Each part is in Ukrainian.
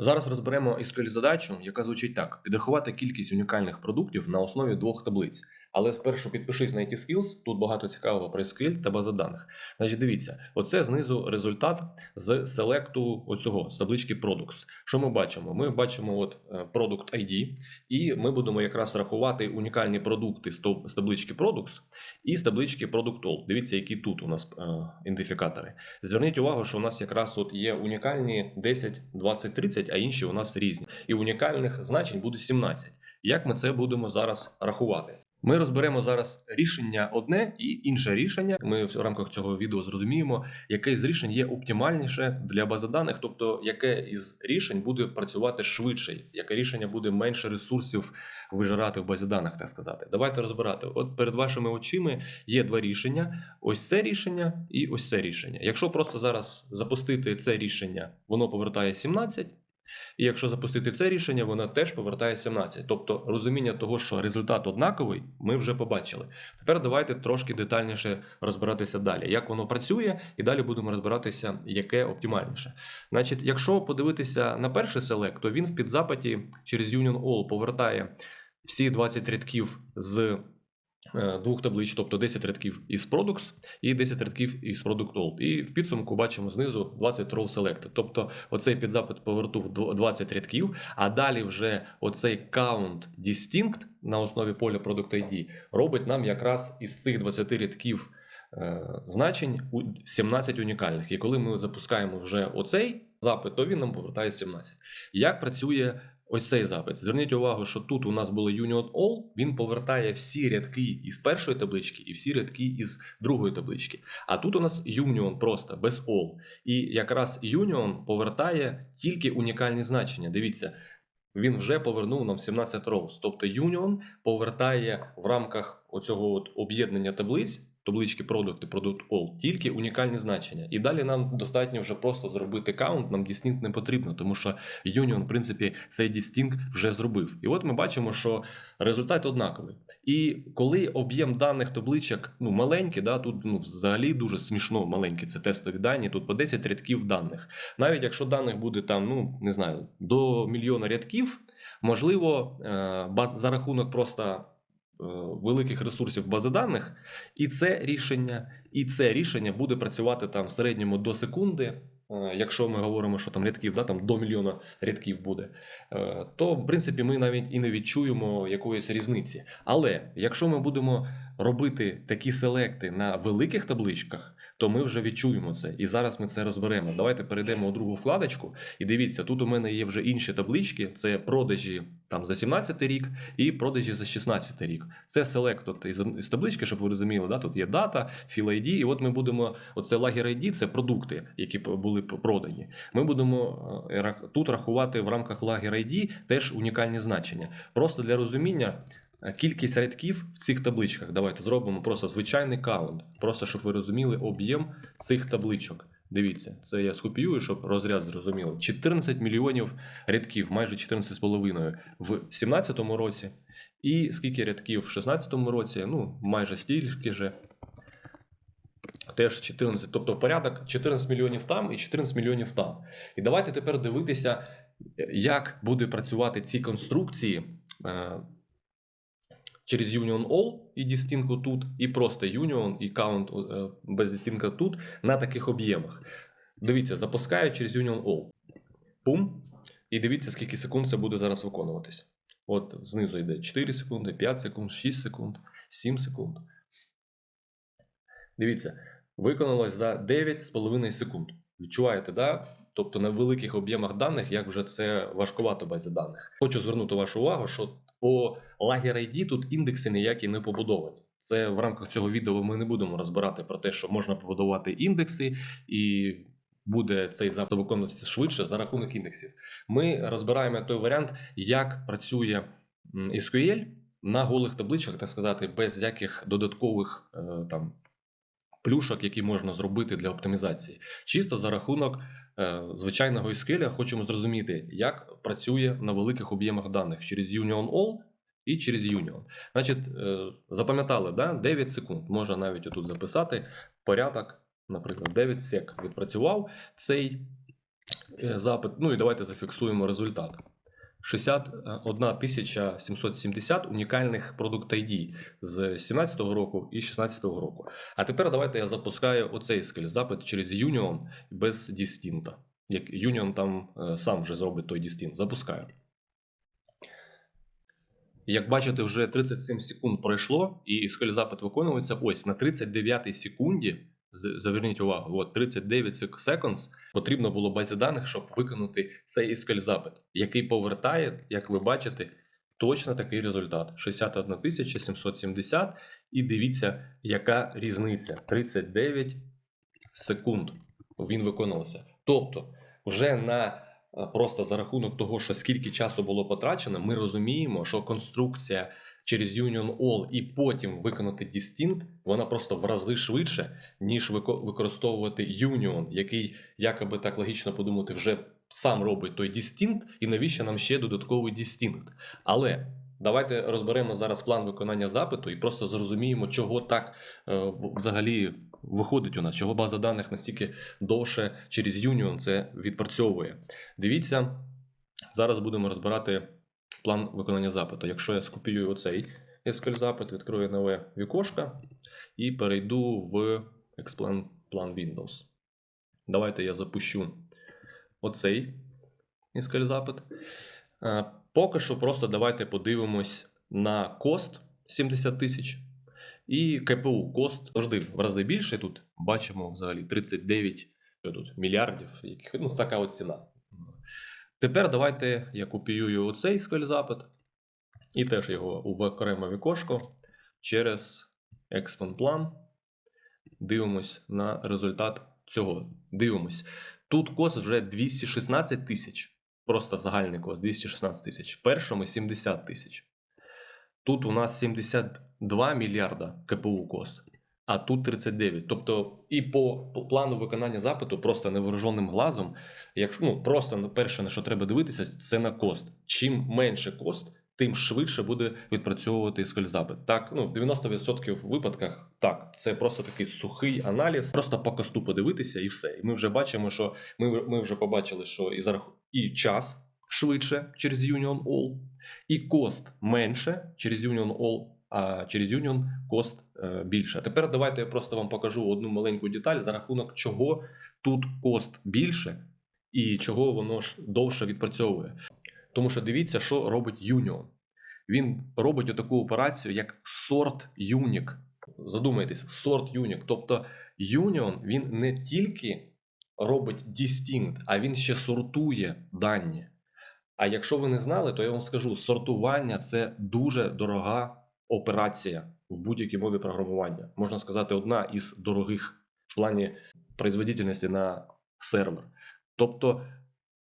Зараз розберемо SQL задачу, яка звучить так: підрахувати кількість унікальних продуктів на основі двох таблиць. Але спершу підпишись на IT Skills, тут багато цікавого про SQL та база даних. Значить, дивіться, оце знизу результат з селекту оцього з таблички Products. Що ми бачимо? Ми бачимо от е, Product ID, і ми будемо якраз рахувати унікальні продукти з таблички Products і з таблички Product All. Дивіться, які тут у нас е, ідентифікатори. Зверніть увагу, що у нас якраз от є унікальні 10, 20, 30, а інші у нас різні. І унікальних значень буде 17. Як ми це будемо зараз рахувати? Ми розберемо зараз рішення одне і інше рішення. Ми в рамках цього відео зрозуміємо, яке з рішень є оптимальніше для бази даних, тобто яке із рішень буде працювати швидше, яке рішення буде менше ресурсів вижирати в базі даних, так сказати. Давайте розбирати. От перед вашими очима є два рішення: ось це рішення і ось це рішення. Якщо просто зараз запустити це рішення, воно повертає 17. І якщо запустити це рішення, воно теж повертає 17. Тобто розуміння того, що результат однаковий, ми вже побачили. Тепер давайте трошки детальніше розбиратися далі, як воно працює, і далі будемо розбиратися, яке оптимальніше. Значить, якщо подивитися на перший селект, то він в підзапиті через Union All повертає всі 20 рядків з двох таблиць, тобто 10 рядків із Products і 10 рядків із Product All. І в підсумку бачимо знизу 20 row selected. Тобто оцей підзапит повернув 20 рядків, а далі вже оцей count distinct на основі поля Product ID робить нам якраз із цих 20 рядків е, значень 17 унікальних. І коли ми запускаємо вже оцей запит, то він нам повертає 17. Як працює ось цей запит? Зверніть увагу, що тут у нас було Union All, він повертає всі рядки із першої таблички і всі рядки із другої таблички. А тут у нас Union просто без All. І якраз Union повертає тільки унікальні значення. Дивіться. Він вже повернув нам 17 rows. Тобто Union повертає в рамках оцього об'єднання таблиць, таблички і Product All, тільки унікальні значення. І далі нам достатньо вже просто зробити каунт, нам distinct не потрібно, тому що Union, в принципі, цей distinct вже зробив. І от ми бачимо, що результат однаковий. І коли об'єм даних табличок ну, маленький, да, тут ну, взагалі дуже смішно маленькі, це тестові дані, тут по 10 рядків даних. Навіть якщо даних буде там, ну не знаю, до мільйона рядків, можливо, е, за рахунок просто великих ресурсів бази даних, і це рішення, і це рішення буде працювати там в середньому до секунди. Е, Якщо ми говоримо, що там рядків, да, там до мільйона рядків буде, е, то в принципі ми навіть і не відчуємо якоїсь різниці. Але якщо ми будемо робити такі селекти на великих табличках, то ми вже відчуємо це. І зараз ми це розберемо. Давайте перейдемо у другу вкладочку. І дивіться, тут у мене є вже інші таблички: це продажі там за 17 рік і продажі за 16 рік. Це селект от із, таблички, щоб ви розуміли. Да? Тут є дата, філ ID, і от ми будемо. Оце лагер ID, це продукти, які були продані. Ми будемо е, тут рахувати в рамках лагер ID теж унікальні значення. Просто для розуміння. Е, Кількість рядків в цих табличках. Давайте зробимо просто звичайний каунт. Просто щоб ви розуміли об'єм цих табличок. Дивіться, це я скопіюю, щоб розряд зрозуміло. 14 мільйонів рядків, майже 14,5 в 2017 році. І скільки рядків в 2016 році, ну майже стільки же. Теж 14, тобто порядок 14 мільйонів там і 14 мільйонів там. І давайте тепер дивитися, як буде працювати ці конструкції е, через Union All і Distinct тут, і просто Union і Count е, без Distinct тут на таких об'ємах. Дивіться, запускаю через Union All. Пум. І дивіться, скільки секунд це буде зараз виконуватись. От знизу йде 4 секунди, 5 секунд, 6 секунд, 7 секунд. Дивіться, виконалось за 9,5 секунд. Відчуваєте, да? Тобто на великих об'ємах даних, як вже це важкувато базі даних. Хочу звернути вашу увагу, що по лагер ID тут індекси ніякі не побудовані. Це в рамках цього відео ми не будемо розбирати про те, що можна побудувати індекси, і буде цей запит виконуватися швидше за рахунок індексів. Ми розбираємо той варіант, як працює SQL на голих табличках, так сказати, без яких додаткових е, там плюшок, які можна зробити для оптимізації. Чисто за рахунок е, звичайного SQL хочемо зрозуміти, як працює на великих об'ємах даних через Union All і через Union. Значить, е, запам'ятали, да? 9 секунд. Можна навіть отут записати порядок, наприклад, 9 сек відпрацював цей е, запит. Ну і давайте зафіксуємо результат. 61 770 унікальних продукт ID з 17 року і 16 року. А тепер давайте я запускаю оцей скель запит через Union без Distinct. Як Union там е, сам вже зробить той Distinct. Запускаю. Як бачите, вже 37 секунд пройшло, і скель запит виконується ось на 39 секунді. Заверніть увагу, от 39 сек- seconds потрібно було базі даних, щоб виконати цей SQL запит, який повертає, як ви бачите, точно такий результат: 61 770. І дивіться, яка різниця: 39 секунд він виконувався. Тобто, вже на просто за рахунок того, що скільки часу було потрачено, ми розуміємо, що конструкція через Union All і потім виконати Distinct, вона просто в рази швидше, ніж використовувати Union, який, якоби так логічно подумати, вже сам робить той Distinct, і навіщо нам ще додатковий Distinct. Але давайте розберемо зараз план виконання запиту і просто зрозуміємо, чого так е, взагалі виходить у нас, чого база даних настільки довше через Union це відпрацьовує. Дивіться, зараз будемо розбирати план виконання запиту. Якщо я скопіюю оцей SQL запит, відкрию нове вікошко і перейду в Explain Plan Windows. Давайте я запущу оцей SQL запит. Е, Поки що просто давайте подивимось на кост 70 тисяч і КПУ кост завжди в рази більше. Тут бачимо взагалі 39 що тут, мільярдів, яких, ну, така от ціна. Тепер давайте я копіюю оцей SQL запит і теж його в окреме вікошко через Expand Plan. Дивимось на результат цього. Дивимось. Тут кост вже 216 тисяч. Просто загальний кост 216 тисяч. В першому 70 тисяч. Тут у нас 72 мільярда КПУ кост, а тут 39. Тобто, і по плану виконання запиту, просто невооруженим глазом, якщо ну просто перше, на що треба дивитися, це на кост. Чим менше кост, тим швидше буде відпрацьовувати SQL запит. Так, ну в 90% випадках так, це просто такий сухий аналіз, просто по косту подивитися і все. І ми вже бачимо, що ми, ми вже побачили, що і зарах... і час швидше через Union All, і кост менше через Union All, а через Union кост е, більше. Тепер давайте я просто вам покажу одну маленьку деталь, за рахунок чого тут кост більше і чого воно ж довше відпрацьовує. Тому що дивіться, що робить Union. Він робить таку операцію, як sort unique. Задумайтесь, sort unique. Тобто Union він не тільки робить distinct, а він ще сортує дані. А якщо ви не знали, то я вам скажу: сортування це дуже дорога операція в будь-якій мові програмування. Можна сказати, одна із дорогих в плані производительності на сервер. Тобто,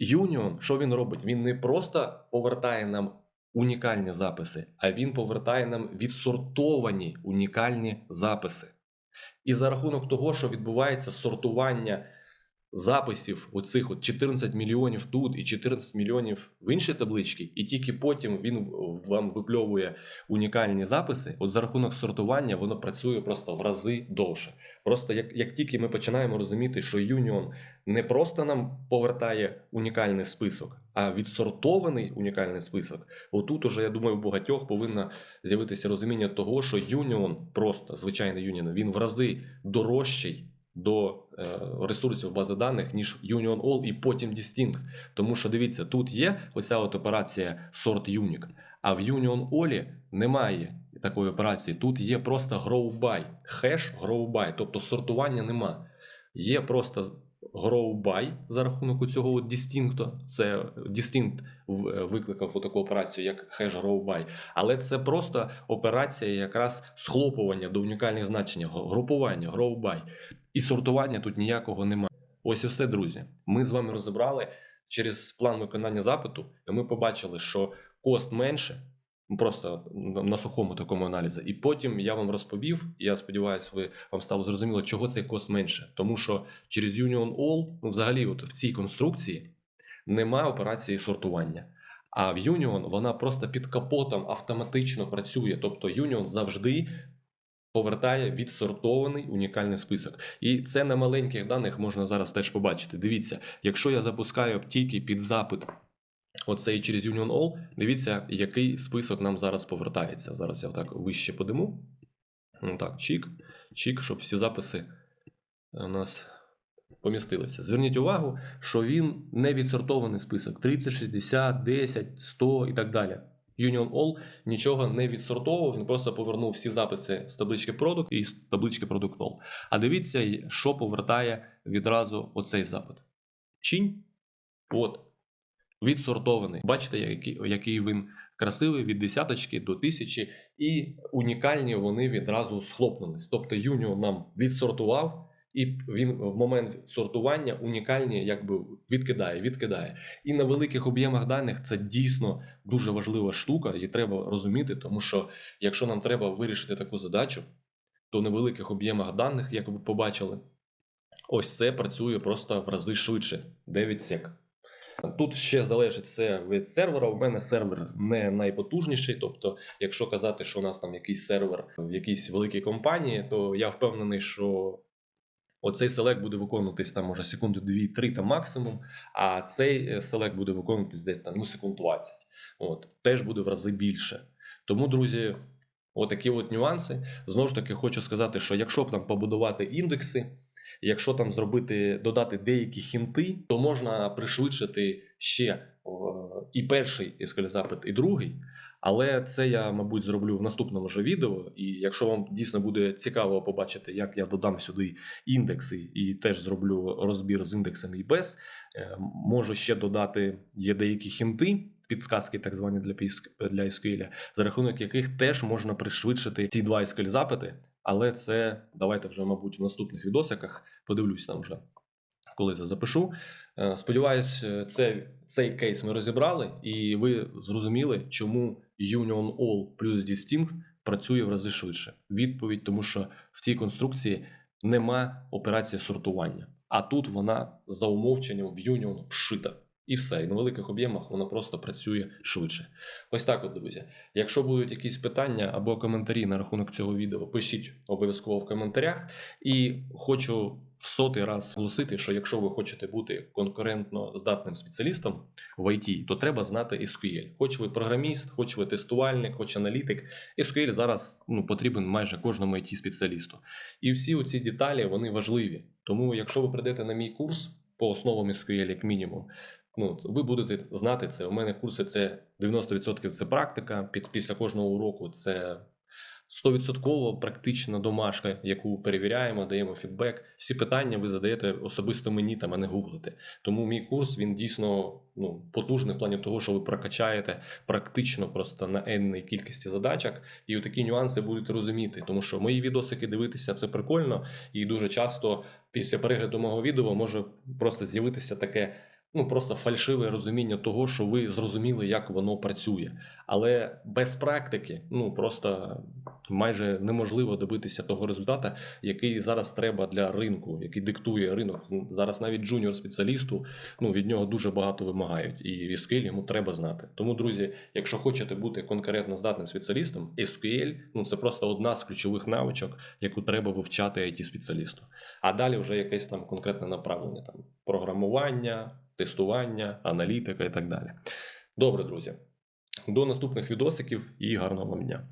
Union, що він робить? Він не просто повертає нам унікальні записи, а він повертає нам відсортовані унікальні записи. І за рахунок того, що відбувається сортування записів оцих от 14 мільйонів тут і 14 мільйонів в іншій табличці, і тільки потім він вам випльовує унікальні записи. От за рахунок сортування воно працює просто в рази довше. Просто як, як тільки ми починаємо розуміти, що Union не просто нам повертає унікальний список, а відсортований унікальний список, отут уже, я думаю, у багатьох повинно з'явитися розуміння того, що Union, просто звичайний Union, він в рази дорожчий до е, ресурсів бази даних, ніж Union All і потім Distinct. Тому що дивіться, тут є оця от операція Sort Unique, а в Union All немає такої операції. Тут є просто grow by, хеш grow by, тобто сортування нема. Є просто grow by за рахунок цього от Distinct. Це Distinct викликав таку операцію, як хеш grow by. Але це просто операція якраз схлопування до унікальних значень, групування, grow by. І сортування тут ніякого немає. Ось і все, друзі. Ми з вами розібрали через план виконання запиту, і ми побачили, що кост менше, ну, просто на сухому такому аналізі. І потім я вам розповів, і я сподіваюся, ви вам стало зрозуміло, чого цей кост менше. Тому що через Union All, ну взагалі, от в цій конструкції немає операції сортування. А в Union вона просто під капотом автоматично працює. Тобто Union завжди повертає відсортований унікальний список. І це на маленьких даних можна зараз теж побачити. Дивіться, якщо я запускаю тільки під запит оцей через Union All, дивіться, який список нам зараз повертається. Зараз я так вище подиму. Ну так, чік, чік, щоб всі записи у нас помістилися. Зверніть увагу, що він не відсортований список 30, 60, 10, 100 і так далі. Union All нічого не відсортовував, він просто повернув всі записи з таблички Product і з таблички Product All. А дивіться, що повертає відразу оцей запит. Чинь. От. Відсортований. Бачите, який, який він красивий від десяточки до тисячі, і унікальні вони відразу схлопнулись. Тобто Union нам відсортував, і він в момент сортування унікальні якби відкидає, відкидає. І на великих об'ємах даних це дійсно дуже важлива штука, і треба розуміти, тому що якщо нам треба вирішити таку задачу, то на великих об'ємах даних, як ви побачили, ось це працює просто в рази швидше 9 сек. Тут ще залежить все від сервера. У мене сервер не найпотужніший. Тобто, якщо казати, що у нас там якийсь сервер в якійсь великій компанії, то я впевнений, що оцей селект буде виконуватись там може секунду 2-3 там максимум, а цей е, селект буде виконуватись десь там ну, секунд 20. От теж буде в рази більше. Тому, друзі, отакі от нюанси. Знову ж таки, хочу сказати, що якщо б там побудувати індекси. Якщо там зробити, додати деякі хінти, то можна пришвидшити ще і перший SQL запит, і другий. Але це я, мабуть, зроблю в наступному вже відео. І якщо вам дійсно буде цікаво побачити, як я додам сюди індекси і теж зроблю розбір з індексами і без, е, можу ще додати є деякі хінти, підсказки, так звані для для SQL, за рахунок яких теж можна пришвидшити ці два SQL запити. Але це давайте вже, мабуть, в наступних відосиках подивлюсь там вже, коли це запишу. Е, Сподіваюсь, е, це, цей кейс ми розібрали, і ви зрозуміли, чому Union All плюс Distinct працює в рази швидше. Відповідь, тому що в цій конструкції нема операції сортування, а тут вона за умовченням в Union вшита. І все, і на великих об'ємах вона просто працює швидше. Ось так, от, друзі. Якщо будуть якісь питання або коментарі на рахунок цього відео, пишіть обов'язково в коментарях. І хочу в сотий раз оголосити, що якщо ви хочете бути конкурентно здатним спеціалістом в IT, то треба знати SQL. Хоч ви програміст, хоч ви тестувальник, хоч аналітик. SQL зараз ну, потрібен майже кожному it спеціалісту. І всі оці деталі вони важливі. Тому, якщо ви прийдете на мій курс по основам SQL, як мінімум, ну, ви будете знати це. У мене курси це 90% це практика. Під, після кожного уроку це 100% практична домашка, яку перевіряємо, даємо фідбек. Всі питання ви задаєте особисто мені, там, а не гуглите. Тому мій курс він дійсно ну, потужний в плані того, що ви прокачаєте практично просто на енній кількості задачок, і такі нюанси будете розуміти. Тому що мої відосики дивитися це прикольно, і дуже часто після перегляду мого відео може просто з'явитися таке. Ну, просто фальшиве розуміння того, що ви зрозуміли, як воно працює. Але без практики, ну просто майже неможливо добитися того результату, який зараз треба для ринку, який диктує ринок. Ну, Зараз навіть джуніор спеціалісту ну від нього дуже багато вимагають, і SQL йому треба знати. Тому, друзі, якщо хочете бути конкурентно здатним спеціалістом, SQL ну це просто одна з ключових навичок, яку треба вивчати it спеціалісту. А далі вже якесь там конкретне направлення, там програмування, тестування, аналітика і так далі. Добре, друзі. До наступних відосиків і гарного вам дня.